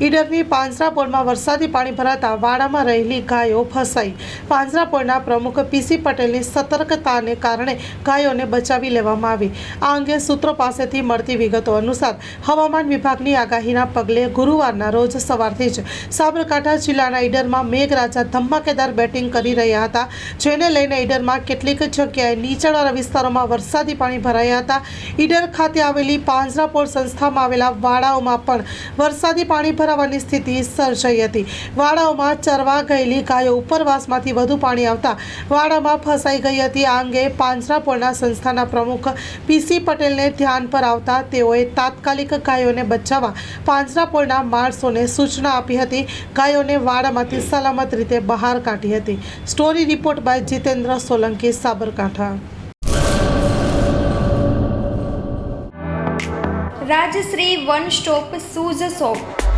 ઈડરની પાંજરાપોળમાં વરસાદી પાણી ભરાતા વાડામાં રહેલી ગાયો ફસાઈ. પાંજરાપોળના પ્રમુખ પીસી પટેલની સતર્કતાને કારણે ગાયોને બચાવી લેવામાં આવી. આ અંગે સૂત્રો પાસેથી મળતી વિગતો અનુસાર હવામાન વિભાગની આગાહીના પગલે ગુરુવારના રોજ સવારથી જ સાબરકાંઠા જિલ્લાના ઈડરમાં મેઘરાજા ધમાકેદાર બેટિંગ કરી રહ્યા હતા, જેને લઈને ઈડરમાં કેટલીક જગ્યાએ નીચાણવાળા વિસ્તારોમાં વરસાદી પાણી ભરાયા હતા. ઈડર ખાતે આવેલી પાંજરાપોળ સંસ્થામાં આવેલા વાડાઓમાં પણ વરસાદી પાણી ભરાવાની સ્થિતિ સર્જાઈ હતી. વાડાઓમાં ચરવા ગયેલી ગાયો ઉપરવાસમાંથી વધુ પાણી આવતા વાડામાં ફસાઈ ગઈ હતી. આ અંગે પાંજરાપોળના સંસ્થાના પ્રમુખ પીસી પટેલને ધ્યાન પર આવતા તેઓએ તાત્કાલિક ગાયોને બચાવવા પાંજરાપોળના માણસોને સૂચના આપી હતી. ગાયોને વાડામાંથી સલામત રીતે બહાર કાઢી હતી. Story report by Jitendra Solanki, Sabarkantha. Rajshree one stop shoes shop